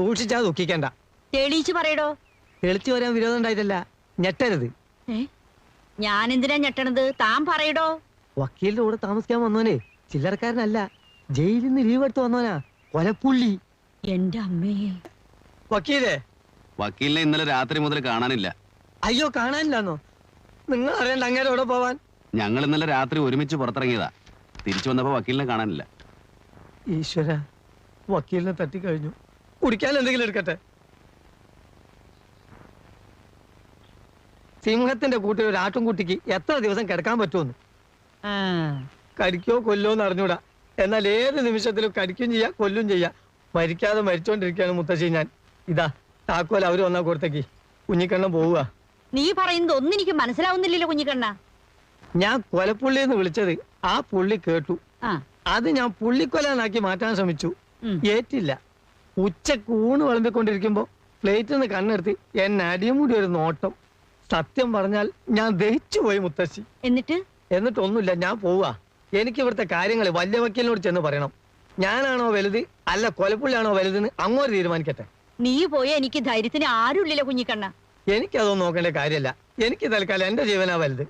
സൂക്ഷിച്ചാ ദുഃഖിക്കണ്ട. തെളിയിച്ചു പറയടോ. തെളിച്ചു വരാൻ വിരോധം ഉണ്ടായിട്ടല്ല. ഞെട്ടരുത്. ഞാൻ എന്തിനാ ഞെട്ടണത്? താൻ പറയടോ. വക്കീലിന്റെ കൂടെ താമസിക്കാൻ വന്നോനെ ചില്ലറക്കാരനല്ല. ജയിലിൽ നിന്ന് ലീവ് എടുത്ത് വന്നോനാ കൊലപ്പുള്ളി എന്റെ അമ്മേ. വക്കീലേ? വക്കീലിനെ ഇന്നലെ രാത്രി മുതൽ കാണാനില്ല. അയ്യോ കാണാനില്ലെന്നോ? നിങ്ങൾ അറിയണ്ട അങ്ങനെ എവിടെ പോവാൻ? ഞങ്ങൾ ഇന്നലെ രാത്രി ഒരുമിച്ച് പുറത്തിറങ്ങിയതാ. തിരിച്ചു വന്നപ്പോ വക്കീലിനെ കാണാനില്ല. ഈശ്വര വക്കീലിനെ തട്ടിക്കഴിഞ്ഞു. കുടിക്കാൻ എന്തെങ്കിലും എടുക്കട്ടെ? സിംഹത്തിന്റെ കൂട്ടിൽ ഒരു ആട്ടുംകുട്ടിക്ക് എത്ര ദിവസം കിടക്കാൻ പറ്റുമെന്ന്? കടിക്കോ കൊല്ലോ എന്ന് അറിഞ്ഞൂടാ. എന്നാൽ ഏത് നിമിഷത്തിലും കടിക്കും ചെയ്യാം കൊല്ലും ചെയ്യാം. മരിക്കാതെ മരിച്ചോണ്ടിരിക്കുകയാണ് മുത്തശ്ശി ഞാൻ. ഇതാ താക്കോൽ അവർ വന്നാ കൊടുത്തേക്ക്. കുഞ്ഞിക്കണ്ണം പോവുക. നീ പറയുന്നത് ഒന്നും എനിക്ക് മനസ്സിലാവുന്നില്ലല്ലോ കുഞ്ഞിക്കണ്ണ. ഞാൻ കൊലപ്പുള്ളി എന്ന് വിളിച്ചത് ആ പുള്ളി കേട്ടു. അത് ഞാൻ പുള്ളിക്കൊലാനാക്കി മാറ്റാൻ ശ്രമിച്ചു. ഏറ്റില്ല. ഉച്ചയ്ക്ക് ഊണ് വിളമ്പിക്കൊണ്ടിരിക്കുമ്പോ പ്ലേറ്റിൽ നിന്ന് കണ്ണെടുത്ത് എന്നെ കൂടി ഒരു നോട്ടം. സത്യം പറഞ്ഞാൽ ഞാൻ ദഹിച്ചു പോയി മുത്തശ്ശി. എന്നിട്ട്? എന്നിട്ടൊന്നുമില്ല ഞാൻ പോവാ. എനിക്ക് ഇവിടുത്തെ കാര്യങ്ങൾ വലിയ വക്കീലിനോട് ചെന്ന് പറയണം. ഞാനാണോ വലുത്? അല്ല കൊലപ്പുള്ളിയാണോ വലുതെന്ന് അങ്ങോട്ട് തീരുമാനിക്കട്ടെ. നീ പോയ എനിക്ക് ധൈര്യത്തിന് ആരുമില്ലല്ലോ കുഞ്ഞിക്കണ്ണ. എനിക്കതൊന്നും നോക്കേണ്ട കാര്യമല്ല. എനിക്ക് തൽക്കാലം എന്റെ ജീവനാ വലുത്.